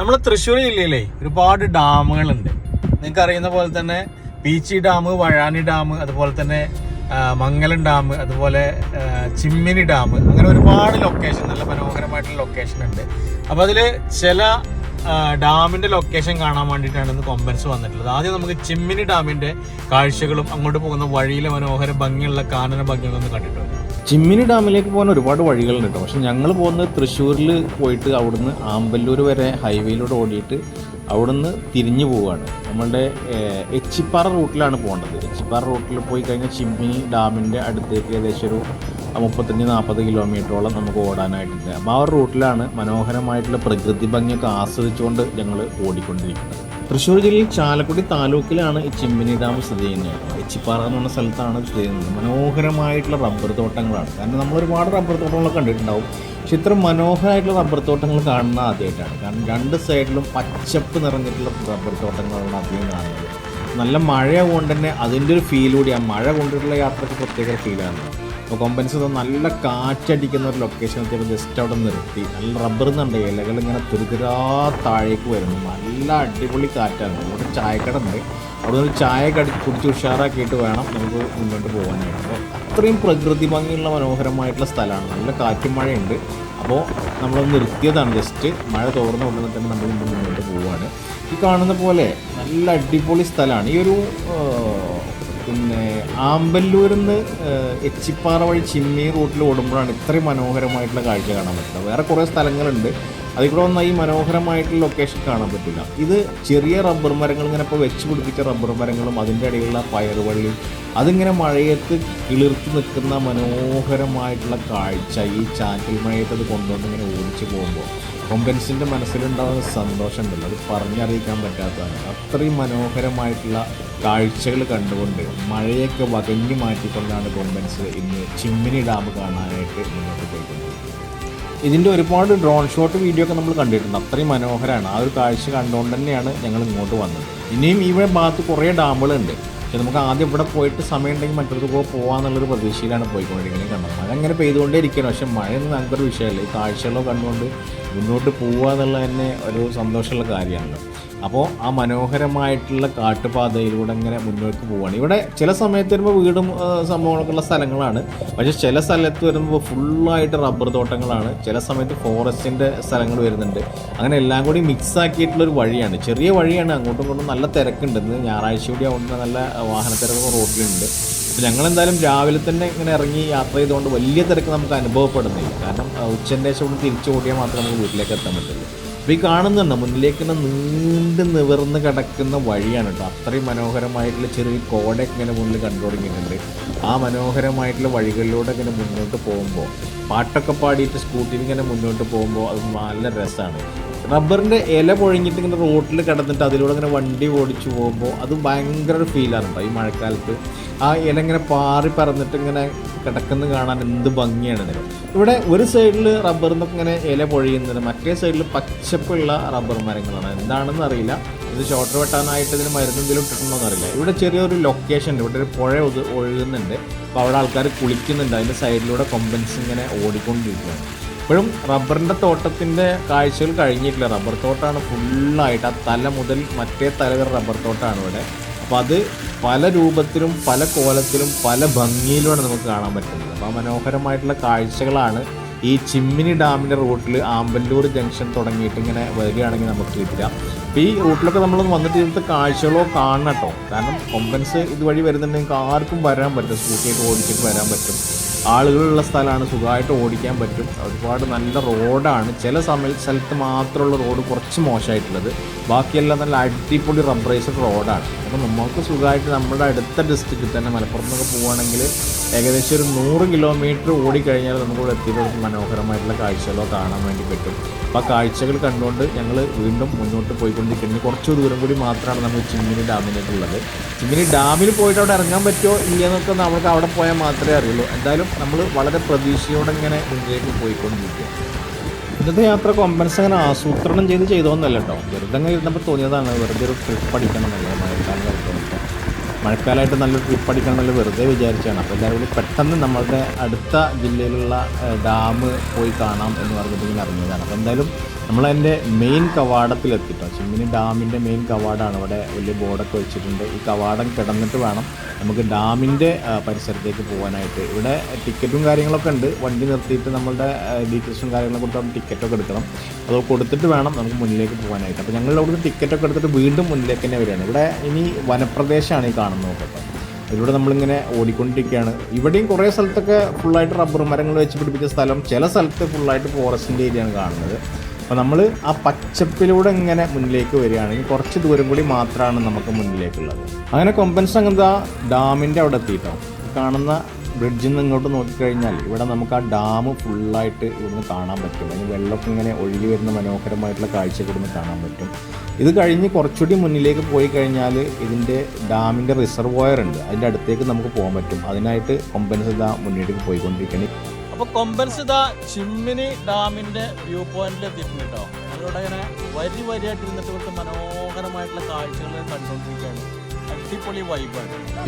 നമ്മൾ തൃശ്ശൂർ ജില്ലയിലെ ഒരുപാട് ഡാമുകളുണ്ട്. നിങ്ങൾക്ക് അറിയുന്ന പോലെ തന്നെ പീച്ചി ഡാം വഴാനി ഡാം അതുപോലെ തന്നെ മംഗലം ഡാം അതുപോലെ ചിമ്മിനി ഡാം. അങ്ങനെ ഒരുപാട് ലൊക്കേഷൻ നല്ല മനോഹരമായിട്ടുള്ള ലൊക്കേഷൻ ഉണ്ട്. അപ്പോൾ അതിൽ ചില ഡാമിന്റെ ലൊക്കേഷൻ കാണാൻ വേണ്ടിയിട്ടാണ് ഇന്ന് കൊമ്പൻസ് വന്നിട്ടുള്ളത്. ആദ്യം നമുക്ക് ചിമ്മിനി ഡാമിന്റെ കാഴ്ചകളും അങ്ങോട്ട് പോകുന്ന വഴിയിലെ മനോഹര ഭംഗിയുള്ള കാനന ഭംഗികളും കണ്ടിട്ടുണ്ട്. ചിമ്മിനി ഡാമിലേക്ക് പോകാൻ ഒരുപാട് വഴികളുണ്ട് കേട്ടോ. പക്ഷെ ഞങ്ങൾ പോകുന്നത് തൃശ്ശൂരിൽ പോയിട്ട് അവിടുന്ന് ആമ്പല്ലൂർ വരെ ഹൈവേയിലൂടെ ഓടിയിട്ട് അവിടുന്ന് തിരിഞ്ഞു പോവുകയാണ്. നമ്മളുടെ എച്ചിപ്പാറ റൂട്ടിലാണ് പോകേണ്ടത്. എച്ചിപ്പാറ റൂട്ടിൽ പോയി കഴിഞ്ഞാൽ ചിമ്മിനി ഡാമിന്റെ അടുത്തേക്ക് ഏകദേശം ഒരു മുപ്പത്തഞ്ച് നാൽപ്പത് കിലോമീറ്ററോളം നമുക്ക് ഓടാനായിട്ടുണ്ട്. അപ്പോൾ ആ ഒരു റൂട്ടിലാണ് മനോഹരമായിട്ടുള്ള പ്രകൃതി ഭംഗിയൊക്കെ ആസ്വദിച്ചുകൊണ്ട് ഞങ്ങൾ ഓടിക്കൊണ്ടിരിക്കുന്നത്. തൃശ്ശൂർ ജില്ലയിൽ ചാലക്കുടി താലൂക്കിലാണ് ഈ ചിമ്മിനി ഡാം സ്ഥിതി ചെയ്യുന്നത്. എച്ചിപ്പാറ എന്ന് പറഞ്ഞ സ്ഥലത്താണ് സ്ഥിതി ചെയ്യുന്നത്. മനോഹരമായിട്ടുള്ള റബ്ബർ തോട്ടങ്ങളാണ്. കാരണം നമ്മൾ ഒരുപാട് റബ്ബർ തോട്ടങ്ങളൊക്കെ കണ്ടിട്ടുണ്ടാവും. പക്ഷെ ഇത്ര മനോഹരമായിട്ടുള്ള റബ്ബർ തോട്ടങ്ങൾ കാണുന്ന ആദ്യമായിട്ടാണ്. കാരണം രണ്ട് സൈഡിലും പച്ചപ്പ് നിറഞ്ഞിട്ടുള്ള റബ്ബർ തോട്ടങ്ങളാണ് അധികം കാണുന്നത്. നല്ല മഴ കൊണ്ട് തന്നെ അതിന്റെ ഒരു ഫീൽ ആ മഴ കൊണ്ടിട്ടുള്ള യാത്രയ്ക്ക് പ്രത്യേക ഫീലാണ് അപ്പോൾ കൊമ്പൻസ് നല്ല കാറ്റടിക്കുന്ന ഒരു ലൊക്കേഷൻ എത്തിയപ്പോൾ ജസ്റ്റ് അവിടെ നിർത്തി. നല്ല റബ്ബർ എന്നുണ്ട് ഇലകൾ ഇങ്ങനെ തുരുതുരാ താഴേക്ക് വരുന്നു. നല്ല അടിപൊളി കാറ്റാണ്. അവിടെ ചായക്കട ഉണ്ട്. അവിടെ നിന്ന് ചായ കടി കുടിച്ച് ഉഷാറാക്കിയിട്ട് വേണം നമുക്ക് മുന്നോട്ട് പോകാനായിട്ട്. അപ്പോൾ അത്രയും പ്രകൃതി ഭംഗിയുള്ള മനോഹരമായിട്ടുള്ള സ്ഥലമാണ്. നല്ല കാറ്റും മഴയുണ്ട്. അപ്പോൾ നമ്മൾ നിർത്തിയതാണ് ജസ്റ്റ് മഴ തോർന്ന ഉടനെ തന്നെ നമ്മൾ മുന്നോട്ട് പോവുകയാണ് ഈ കാണുന്ന പോലെ നല്ല അടിപൊളി സ്ഥലമാണ്. ഈ ഒരു പിന്നെ ആമ്പല്ലൂരിൽ നിന്ന് എച്ചിപ്പാറ വഴി ചിമ്മി റൂട്ടിൽ ഓടുമ്പോഴാണ് ഇത്രയും മനോഹരമായിട്ടുള്ള കാഴ്ച കാണാൻ പറ്റുന്നത്. വേറെ കുറേ സ്ഥലങ്ങളുണ്ട്. അതിൽ കൂടെ ഈ മനോഹരമായിട്ടുള്ള ലൊക്കേഷൻ കാണാൻ പറ്റില്ല. ഇത് ചെറിയ റബ്ബർ മരങ്ങൾ ഇങ്ങനെ ഇപ്പോൾ വെച്ച് പിടിപ്പിച്ച റബ്ബർ മരങ്ങളും അതിന്റെ ഇടയിലുള്ള പയറുവള്ളി അതിങ്ങനെ മഴയത്ത് കിളിർത്ത് നിൽക്കുന്ന മനോഹരമായിട്ടുള്ള കാഴ്ച ഈ ചാറ്റൽ മഴയത്ത് അത് കൊണ്ടുവന്ന് ഇങ്ങനെ ഓടിച്ച് പോകുമ്പോൾ. കൊമ്പൻസിന്റെ മനസ്സിലുണ്ടാകുന്ന സന്തോഷം ഉണ്ടല്ലോ അത് പറഞ്ഞറിയിക്കാൻ പറ്റാത്തതാണ്. അത്രയും മനോഹരമായിട്ടുള്ള കാഴ്ചകൾ കണ്ടുകൊണ്ട് മഴയൊക്കെ വകഞ്ഞു മാറ്റിക്കൊണ്ടാണ് കൊമ്പൻസ് ഇന്ന് ചിമ്മിനി ഡാം കാണാനായിട്ട് മുന്നോട്ട് പോയിക്കുന്നത് ഇതിന്റെ ഒരുപാട് ഡ്രോൺ ഷോട്ട് വീഡിയോ ഒക്കെ നമ്മൾ കണ്ടിട്ടുണ്ട്. അത്രയും മനോഹരമാണ്. ആ ഒരു കാഴ്ച കണ്ടുകൊണ്ട് തന്നെയാണ് ഞങ്ങൾ ഇങ്ങോട്ട് വന്നത്. ഇനിയും ഈ ഭാഗത്ത് കുറേ ഡാമുകളുണ്ട്. പക്ഷെ നമുക്ക് ആദ്യം ഇവിടെ പോയിട്ട് സമയമുണ്ടെങ്കിൽ മറ്റൊരു പോ പോകാന്നുള്ളൊരു പ്രതീക്ഷയിലാണ് പോയിക്കൊണ്ടിരിക്കുന്നത് കണ്ടത്. മഴ അങ്ങനെ പെയ്തുകൊണ്ടേ ഇരിക്കണം പക്ഷെ മഴയൊന്നും നമുക്കൊരു വിഷയമല്ല. ഈ കാഴ്ചകളോ കണ്ടുകൊണ്ട് മുന്നോട്ട് പോവുക എന്നുള്ളത് തന്നെ ഒരു സന്തോഷമുള്ള കാര്യമാണല്ലോ അപ്പോൾ ആ മനോഹരമായിട്ടുള്ള കാട്ടുപാതയിലൂടെ ഇങ്ങനെ മുന്നോട്ട് പോവുകയാണ് ഇവിടെ ചില സമയത്ത് വരുമ്പോൾ വീടും സംഭവങ്ങളൊക്കെ ഉള്ള സ്ഥലങ്ങളാണ്. പക്ഷേ ചില സ്ഥലത്ത് വരുമ്പോൾ ഫുള്ളായിട്ട് റബ്ബർ തോട്ടങ്ങളാണ്. ചില സമയത്ത് ഫോറസ്റ്റിന്റെ സ്ഥലങ്ങൾ വരുന്നുണ്ട്. അങ്ങനെ എല്ലാം കൂടി മിക്സ് ആക്കിയിട്ടുള്ളൊരു വഴിയാണ്. ചെറിയ വഴിയാണ്. അങ്ങോട്ടും ഇങ്ങോട്ടും നല്ല തിരക്കുണ്ട്. ഇന്ന് ഞായറാഴ്ച കൂടി ആവുമ്പോൾ നല്ല വാഹന തിരക്കും റോഡിലുണ്ട് അപ്പോൾ ഞങ്ങൾ എന്തായാലും രാവിലെ തന്നെ ഇങ്ങനെ ഇറങ്ങി യാത്ര ചെയ്തുകൊണ്ട് വലിയ തിരക്ക് നമുക്ക് അനുഭവപ്പെടുന്നില്ല. കാരണം ഉച്ചന്റെ ശേഷം തിരിച്ചു ഓടിയാൽ മാത്രമേ നമുക്ക് വീട്ടിലേക്ക് എത്താൻ പറ്റുള്ളൂ. അപ്പോൾ ഈ കാണുന്നുണ്ട്? മുന്നിലേക്ക് ഇങ്ങനെ നീണ്ട് നിവർന്ന് കിടക്കുന്ന വഴിയാണ് കേട്ടോ. അത്രയും മനോഹരമായിട്ടുള്ള ചെറിയ കോടയൊക്കെ ഇങ്ങനെ മുന്നിൽ കണ്ടു തുടങ്ങിയിട്ടുണ്ട്. ആ മനോഹരമായിട്ടുള്ള വഴികളിലൂടെ ഇങ്ങനെ മുന്നോട്ട് പോകുമ്പോൾ പാട്ടൊക്കെ പാടിയിട്ട് സ്കൂട്ടിയിൽ ഇങ്ങനെ മുന്നോട്ട് പോകുമ്പോൾ അത് നല്ല രസമാണ്. റബ്ബറിന്റെ ഇല പൊഴിഞ്ഞിട്ട് ഇങ്ങനെ റോട്ടിൽ കിടന്നിട്ട് അതിലൂടെ ഇങ്ങനെ വണ്ടി ഓടിച്ചു പോകുമ്പോൾ അത് ഭയങ്കര ഒരു ഫീലാണ് ഈ മഴക്കാലത്ത്. ആ ഇല ഇങ്ങനെ പാറി പറന്നിട്ട് ഇങ്ങനെ കിടക്കുന്ന കാണാൻ എന്ത് ഭംഗിയാണ് ഇവിടെ ഒരു സൈഡിൽ റബ്ബറിൽ നിന്നൊക്കെ ഇങ്ങനെ ഇല പൊഴിയുന്നത് മറ്റേ സൈഡിൽ പച്ചപ്പുള്ള റബ്ബർ മരങ്ങളാണ്. എന്താണെന്ന് അറിയില്ല. ഇത് ഷോർട്ട് വെട്ടാനായിട്ട് ഇതിന് മരുന്നെന്തെങ്കിലും ഇട്ടിട്ടുണ്ടോ എന്നറിയില്ല ഇവിടെ ചെറിയൊരു ലൊക്കേഷൻ ഉണ്ട്. ഇവിടെ ഒരു പുഴ ഒഴുകുന്നുണ്ട്. അപ്പോൾ അവിടെ ആൾക്കാർ കുളിക്കുന്നുണ്ട്. അതിന്റെ സൈഡിലൂടെ കൊമ്പൻസ് ഇങ്ങനെ ഓടിക്കൊണ്ടിരിക്കുകയാണ്. ഇപ്പോഴും റബ്ബറിന്റെ തോട്ടത്തിന്റെ കാഴ്ചകൾ കഴിഞ്ഞിട്ടില്ല. റബ്ബർ തോട്ടമാണ് ഫുള്ളായിട്ട് ആ തല മുതൽ മറ്റേ തല വരെ റബ്ബർ തോട്ടമാണ് ഇവിടെ. അപ്പോൾ അത് പല രൂപത്തിലും പല കോലത്തിലും പല ഭംഗിയിലുമാണ് നമുക്ക് കാണാൻ പറ്റുന്നത്. അപ്പോൾ മനോഹരമായിട്ടുള്ള കാഴ്ചകളാണ് ഈ ചിമ്മിനി ഡാമിന്റെ റൂട്ടിൽ ആമ്പല്ലൂർ ജംഗ്ഷൻ തുടങ്ങിയിട്ട് ഇങ്ങനെ വരികയാണെങ്കിൽ നമുക്ക് കിട്ടില്ല അപ്പോൾ ഈ റൂട്ടിലൊക്കെ നമ്മൾ വന്നിട്ട് ഇന്നത്തെ കാഴ്ചകളോ കാണണം കേട്ടോ. കാരണം കൊമ്പൻസ് ഇതുവഴി വരുന്നുണ്ടെങ്കിൽ ആർക്കും വരാൻ പറ്റും സ്കൂട്ടിയൊക്കെ ഓടിച്ചിട്ട് വരാൻ പറ്റും. ആളുകളുള്ള സ്ഥലമാണ് സുഖമായിട്ട് ഓടിക്കാൻ പറ്റും. ഒരുപാട് നല്ല റോഡാണ്. ചില സമയ സ്ഥലത്ത് മാത്രമുള്ള റോഡ് കുറച്ച് മോശമായിട്ടുള്ളത്. ബാക്കിയെല്ലാം നല്ല അടിപൊളി റബ്ബറൈസ്ഡ് റോഡാണ്. അപ്പോൾ നമുക്ക് സുഖമായിട്ട് നമ്മുടെ അടുത്ത ഡിസ്ട്രിക്റ്റിൽ തന്നെ മലപ്പുറത്തൊക്കെ പോവുകയാണെങ്കിൽ ഏകദേശം ഒരു നൂറ് കിലോമീറ്റർ ഓടിക്കഴിഞ്ഞാൽ നമുക്കിവിടെ എത്തിയിട്ട് മനോഹരമായിട്ടുള്ള കാഴ്ചകളോ കാണാൻ വേണ്ടി പറ്റും. അപ്പോൾ ആ കാഴ്ചകൾ കണ്ടുകൊണ്ട് ഞങ്ങൾ വീണ്ടും മുന്നോട്ട് പോയിക്കൊണ്ടിരിക്കുന്നത് കുറച്ച് ദൂരം കൂടി മാത്രമാണ് നമ്മൾ ചിമ്മിനി ഡാമിലേക്കുള്ളത്. ചിമ്മിനി ഡാമിൽ പോയിട്ട് അവിടെ ഇറങ്ങാൻ പറ്റുമോ ഇല്ലയെന്നൊക്കെ നമുക്ക് അവിടെ പോയാൽ മാത്രമേ അറിയുള്ളൂ. എന്തായാലും നമ്മൾ വളരെ പ്രതീക്ഷയോടെ ഇങ്ങനെ മുന്നിലേക്ക് പോയിക്കൊണ്ടിരിക്കുക. ഇന്നത്തെ യാത്ര കൊമ്പൻസ് അങ്ങനെ ആസൂത്രണം ചെയ്ത് ചെയ്തോന്നല്ല വെറുതെ ഇരുന്നപ്പോൾ തോന്നിയതാണ്. വെറുതെ ഒരു ട്രിപ്പ് അടിക്കണം എന്നുള്ളത്. മഴക്കാലം മഴക്കാലമായിട്ട് നല്ലൊരു ട്രിപ്പ് അടിക്കണമെന്നല്ല വെറുതെ വിചാരിച്ചാണ്. അപ്പോൾ എല്ലാവരും കൂടി പെട്ടെന്ന് നമ്മളുടെ അടുത്ത ജില്ലയിലുള്ള ഡാം പോയി കാണാം എന്ന് പറഞ്ഞിട്ട് ഇങ്ങനെ അറിഞ്ഞതാണ് അപ്പോൾ എന്തായാലും നമ്മളതിന്റെ മെയിൻ കവാടത്തിലെത്തിട്ടോ ചിമ്മിനി ഡാമിന്റെ മെയിൻ കവാടമാണ് ഇവിടെ വലിയ ബോർഡൊക്കെ വെച്ചിട്ടുണ്ട്. ഈ കവാടം കിടന്നിട്ട് വേണം നമുക്ക് ഡാമിന്റെ പരിസരത്തേക്ക് പോകാനായിട്ട്. ഇവിടെ ടിക്കറ്റും കാര്യങ്ങളൊക്കെ ഉണ്ട്. വണ്ടി നിർത്തിയിട്ട് നമ്മളുടെ ഡീറ്റെയിൽസും കാര്യങ്ങളും കൊടുത്ത് നമ്മൾ ടിക്കറ്റൊക്കെ എടുക്കണം. അത് കൊടുത്തിട്ട് വേണം നമുക്ക് മുന്നിലേക്ക് പോകാനായിട്ട്. അപ്പോൾ ഞങ്ങൾ അവിടുത്തെ ടിക്കറ്റൊക്കെ എടുത്തിട്ട് വീണ്ടും മുന്നിലേക്ക് തന്നെ വരികയാണ്. ഇവിടെ ഇനി വനപ്രദേശമാണ് ഈ കാണുന്നത്. കേട്ടോ. ഇതിലൂടെ നമ്മളിങ്ങനെ ഓടിക്കൊണ്ടിരിക്കുകയാണ്. ഇവിടെയും കുറേ സ്ഥലത്തൊക്കെ ഫുള്ളായിട്ട് റബ്ബർ മരങ്ങൾ വെച്ച് പിടിപ്പിച്ച സ്ഥലം. ചില സ്ഥലത്ത് ഫുള്ളായിട്ട് ഫോറസ്റ്റിന്റെ ഏരിയയാണ് കാണുന്നത്. അപ്പോൾ നമ്മൾ ആ പച്ചപ്പിലൂടെ ഇങ്ങനെ മുന്നിലേക്ക് വരികയാണെങ്കിൽ കുറച്ച് ദൂരം കൂടി മാത്രമാണ് നമുക്ക് മുന്നിലേക്കുള്ളത്. അങ്ങനെ കൊമ്പൻസ് അങ്ങനത്തെ ഡാമിന്റെ അവിടെ എത്തിയിട്ടോ. കാണുന്ന ബ്രിഡ്ജിൽ നിന്ന് ഇങ്ങോട്ട് നോക്കിക്കഴിഞ്ഞാൽ ഇവിടെ നമുക്ക് ആ ഡാം ഫുള്ളായിട്ട് ഇവിടുന്ന് കാണാൻ പറ്റും. അതിന് വെള്ളമൊക്കെ ഇങ്ങനെ ഒഴുകി വരുന്ന മനോഹരമായിട്ടുള്ള കാഴ്ചയൊക്കെ ഇവിടുന്ന് കാണാൻ പറ്റും. ഇത് കഴിഞ്ഞ് കുറച്ചുകൂടി മുന്നിലേക്ക് പോയി കഴിഞ്ഞാൽ ഇതിന്റെ ഡാമിന്റെ റിസർവോയർ ഉണ്ട്. അതിന്റെ അടുത്തേക്ക് നമുക്ക് പോകാൻ പറ്റും. അതിനായിട്ട് കൊമ്പൻസ് ഇതാ മുന്നിലേക്ക് പോയിക്കൊണ്ടിരിക്കുകയാണ് അപ്പോൾ കൊമ്പൻസ് ഇതാ ചിമ്മിനി ഡാമിന്റെ വ്യൂ പോയിന്റിൽ എത്തിയിട്ടുണ്ട് കേട്ടോ. അതിലൂടെ ഇങ്ങനെ വരി വരിയായിട്ട് ഇരുന്നിട്ട് ഇവിടുത്തെ മനോഹരമായിട്ടുള്ള കാഴ്ചകൾ കണ്ടുകൊണ്ടിരിക്കുകയാണ്.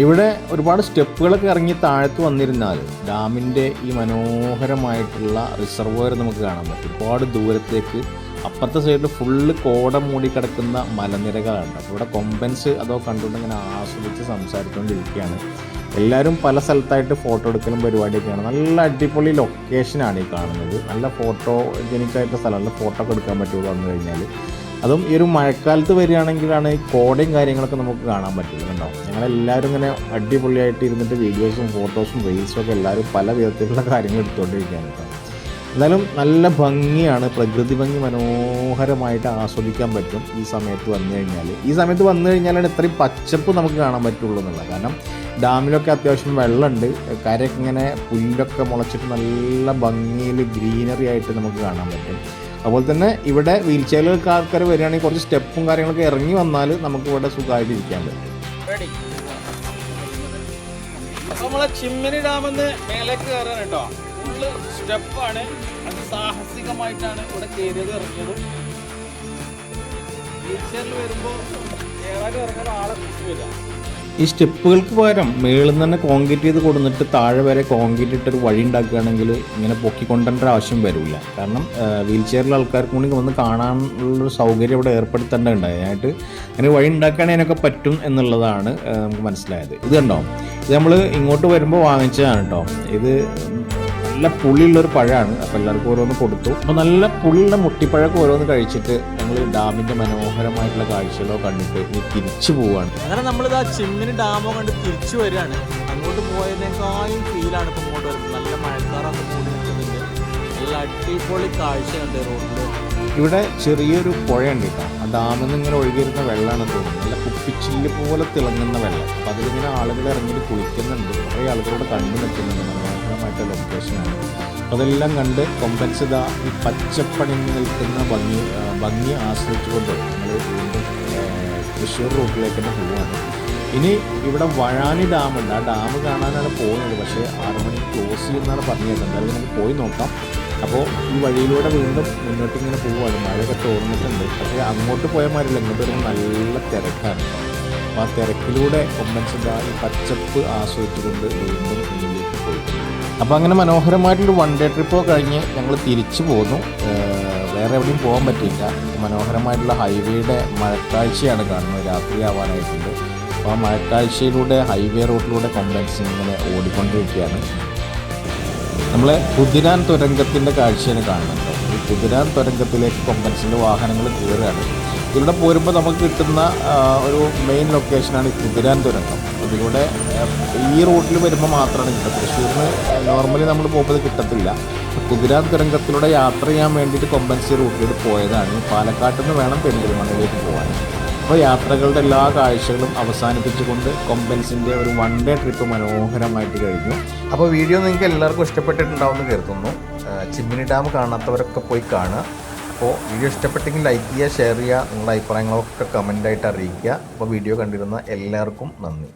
ഇവിടെ ഒരുപാട് സ്റ്റെപ്പുകളൊക്കെ ഇറങ്ങി താഴത്ത് വന്നിരുന്നാൽ ഡാമിന്റെ ഈ മനോഹരമായിട്ടുള്ള റിസർവോയർ നമുക്ക് കാണാൻ പറ്റും. ഒരുപാട് ദൂരത്തേക്ക് അപ്പുറത്തെ സൈഡിൽ ഫുള്ള് കോട മൂടി കിടക്കുന്ന മലനിരകളാണ്. അപ്പോൾ ഇവിടെ കൊമ്പൻസ് അതോ കണ്ടുകൊണ്ട് ഇങ്ങനെ ആസ്വദിച്ച് സംസാരിച്ചുകൊണ്ടിരിക്കുകയാണ് എല്ലാവരും പല സ്ഥലത്തായിട്ട് ഫോട്ടോ എടുക്കലും പരിപാടിയൊക്കെയാണ്. നല്ല അടിപൊളി ലൊക്കേഷനാണ് ഈ കാണുന്നത്. നല്ല ഫോട്ടോ ജനിക്കായിട്ട് സ്ഥലമാണ് ഫോട്ടോ ഒക്കെ എടുക്കാൻ പറ്റുള്ളൂ വന്നു കഴിഞ്ഞാൽ അതും ഈ ഒരു മഴക്കാലത്ത് വരികയാണെങ്കിലാണ് ഈ കോടയും കാര്യങ്ങളൊക്കെ നമുക്ക് കാണാൻ പറ്റുന്നത് കേട്ടോ ഞങ്ങളെല്ലാവരും ഇങ്ങനെ അടിപൊളിയായിട്ട് ഇരുന്നിട്ട് വീഡിയോസും ഫോട്ടോസും റീൽസും ഒക്കെ എല്ലാവരും പല വിധത്തിലുള്ള കാര്യങ്ങൾ എടുത്തുകൊണ്ടിരിക്കുകയാണ് കേട്ടോ. എന്നാലും നല്ല ഭംഗിയാണ് പ്രകൃതി ഭംഗി മനോഹരമായിട്ട് ആസ്വദിക്കാൻ പറ്റും ഈ സമയത്ത് വന്നു കഴിഞ്ഞാൽ ഈ സമയത്ത് വന്നു കഴിഞ്ഞാലാണ് ഇത്രയും പച്ചപ്പ് നമുക്ക് കാണാൻ പറ്റുള്ളൂ എന്നുള്ളത്. കാരണം ഡാമിലൊക്കെ അത്യാവശ്യം വെള്ളമുണ്ട് കരയൊക്കെ ഇങ്ങനെ പുല്ലൊക്കെ മുളച്ചിട്ട് നല്ല ഭംഗിയിൽ ഗ്രീനറി ആയിട്ട് നമുക്ക് കാണാൻ പറ്റും. അതുപോലെ തന്നെ ഇവിടെ വീൽ ചെയറിലൊക്കെ ആൾക്കാർ വരികയാണെങ്കിൽ കുറച്ച് സ്റ്റെപ്പും കാര്യങ്ങളൊക്കെ ഇറങ്ങി വന്നാൽ നമുക്ക് ഇവിടെ സുഖമായിട്ട് ഇരിക്കാൻ പറ്റും. നമ്മളെ ചിമ്മിനി ഡാമിന്ന് മേലേക്ക് കയറാൻ കേട്ടോ. ഫുള്ള് സ്റ്റെപ്പാണ്. അത് സാഹസികമായിട്ടാണ് ഇവിടെ കയറിയത് ഇറങ്ങിയത്. വീൽചെയറിൽ വരുമ്പോൾ കയറാൻ ഇറങ്ങുന്ന ആളെ തിരിച്ചു ഈ സ്റ്റെപ്പുകൾക്ക് പകരം മേളിൽ നിന്ന് തന്നെ കോൺക്രീറ്റ് ചെയ്ത് കൊടുത്തിട്ട് താഴെ വരെ കോൺക്രീറ്റ് ഇട്ടൊരു വഴി ഉണ്ടാക്കുകയാണെങ്കിൽ ഇങ്ങനെ പൊക്കിക്കൊണ്ടേണ്ട ആവശ്യം വരില്ല. കാരണം വീൽ ചെയറിലെ ആൾക്കാർക്ക് കൂടി വന്ന് കാണാനുള്ളൊരു സൗകര്യം ഇവിടെ ഏർപ്പെടുത്തേണ്ടതുണ്ടായി അങ്ങനെ വഴി ഉണ്ടാക്കുകയാണെങ്കിൽ അതിനൊക്കെ പറ്റും എന്നുള്ളതാണ് നമുക്ക് മനസ്സിലായത്. ഇത് കണ്ടോ? ഇത് നമ്മൾ ഇങ്ങോട്ട് വരുമ്പോൾ വാങ്ങിച്ചതാണ് കേട്ടോ ഇത് നല്ല പുളിയുള്ളൊരു പഴമാണ്. അപ്പോൾ എല്ലാവർക്കും ഓരോന്ന് കൊടുത്തു. അപ്പോൾ നല്ല പുളിയുള്ള മുട്ടിപ്പഴമൊക്കെ ഓരോന്ന് കഴിച്ചിട്ട് ഞങ്ങൾ ഡാമിന്റെ മനോഹരമായിട്ടുള്ള കാഴ്ചകളോ കണ്ടിട്ട് ഇനി തിരിച്ചു പോവുകയാണ് അങ്ങനെ നമ്മളിത് ആ ചിമ്മിന് ഡാമോ കണ്ട് തിരിച്ചു വരികയാണ്. അങ്ങോട്ട് പോയതിനേക്കാളും ഫീലാണ് ഇപ്പം ഇങ്ങോട്ട് വരുന്നത്. നല്ല മഴക്കാറൊക്കെ കൂടി നിൽക്കുന്നുണ്ട്. നല്ല അടിപൊളി കാഴ്ചയുണ്ട് റോഡിൽ ഇവിടെ ചെറിയൊരു പുഴയുണ്ട് കേട്ടോ. ആ ഡാമിൽ നിന്ന് ഇങ്ങനെ ഒഴുകിയിരുന്ന വെള്ളമാണ് തോന്നുന്നത്. നല്ല കുപ്പിച്ചില്ല് പോലെ തിളങ്ങുന്ന വെള്ളം. അപ്പം അതിലിങ്ങനെ ആളുകൾ ഇറങ്ങിയിട്ട് കുളിക്കുന്നുണ്ട്. കുറേ ആളുകളോട് കണ്ടു നിൽക്കുന്നുണ്ട് മനോഹരമായിട്ട് ലൊക്കേഷനാണ് അതെല്ലാം കണ്ട് കൊമ്പൻസിത ഈ പച്ചപ്പണിഞ്ഞ് നിൽക്കുന്ന ഭംഗി ഭംഗി ആസ്വദിച്ചുകൊണ്ട് നമ്മൾ വീണ്ടും തൃശ്ശൂർ റൂട്ടിലേക്ക് തന്നെ പോവുകയാണ്. ഇനി ഇവിടെ വഴാനി ഡാമുണ്ട് ആ ഡാം കാണാനാണ് പോകുന്നത് പക്ഷേ ആറ് മണി ക്ലോസ് ചെയ്യുന്നതാണ് പറഞ്ഞത്. എന്തായാലും നമുക്ക് പോയി നോക്കാം. അപ്പോൾ ഈ വഴിയിലൂടെ വീണ്ടും മുന്നോട്ട് ഇങ്ങനെ പോവുകയാണ്. മഴയൊക്കെ തോന്നിട്ടുണ്ട് പക്ഷേ അങ്ങോട്ട് പോയ മാറില്ല ഇങ്ങോട്ട് നല്ല തിരക്കാണ്. അപ്പോൾ ആ തിരക്കിലൂടെ കൊമ്പൻസിന്റെ ഈ പച്ചപ്പ് ആസ്വദിച്ചുകൊണ്ട് വീണ്ടും മുന്നിലേക്ക് പോയി അപ്പോൾ അങ്ങനെ മനോഹരമായിട്ടൊരു വൺ ഡേ ട്രിപ്പ് കഴിഞ്ഞ് ഞങ്ങൾ തിരിച്ചു പോന്നു. വേറെ എവിടെയും പോകാൻ പറ്റിയില്ല. മനോഹരമായിട്ടുള്ള ഹൈവേയുടെ മഴക്കാഴ്ചയാണ് കാണുന്നത്. രാത്രി ആവാനായിട്ടുണ്ട്. അപ്പോൾ ആ മഴക്കാഴ്ചയിലൂടെ ഹൈവേ റോഡിലൂടെ കണ്ടൻസ് ഇങ്ങനെ ഓടിക്കൊണ്ടിരിക്കുകയാണ്. നമ്മൾ കുതിരാൻ തുരങ്കത്തിന്റെ കാഴ്ചയാണ് കാണുന്നുണ്ട് ഈ കുതിരാൻ തുരങ്കത്തിലേക്ക് കൊമ്പൻസിന്റെ വാഹനങ്ങൾ കയറുകയാണ്. ഇവിടെ പോരുമ്പോൾ നമുക്ക് കിട്ടുന്ന ഒരു മെയിൻ ലൊക്കേഷനാണ് ഈ കുതിരാൻ തുരങ്കം. അതിലൂടെ ഈ റൂട്ടിൽ വരുമ്പോൾ മാത്രമാണ് കിട്ടുക. തൃശ്ശൂരിന് നോർമലി നമ്മൾ പോകുമ്പോൾ കിട്ടത്തില്ല. കുതിരാൻ തുരങ്കത്തിലൂടെ യാത്ര ചെയ്യാൻ വേണ്ടിയിട്ട് കൊമ്പൻസി റൂട്ടിൽ പോയതാണ്. പാലക്കാട്ടിൽ നിന്ന് വേണം പെരിന്തൽമണ്ണയിലേക്ക് പോകാൻ അപ്പോൾ യാത്രകളുടെ എല്ലാ കാഴ്ചകളും അവസാനിപ്പിച്ചുകൊണ്ട് കൊമ്പൻസിന്റെ ഒരു വൺ ഡേ ട്രിപ്പ് മനോഹരമായിട്ട് കഴിഞ്ഞു. അപ്പോൾ വീഡിയോ നിങ്ങൾക്ക് എല്ലാവർക്കും ഇഷ്ടപ്പെട്ടിട്ടുണ്ടാവുമെന്ന് കരുതുന്നു. ചിമ്മിനി ഡാം കാണാത്തവരൊക്കെ പോയി കാണുക. അപ്പോൾ വീഡിയോ ഇഷ്ടപ്പെട്ടെങ്കിൽ ലൈക്ക് ചെയ്യുക ഷെയർ ചെയ്യുക നിങ്ങളുടെ അഭിപ്രായങ്ങളൊക്കെ കമന്റായിട്ട് അറിയിക്കുക. അപ്പോൾ വീഡിയോ കണ്ടിരുന്ന എല്ലാവർക്കും നന്ദി.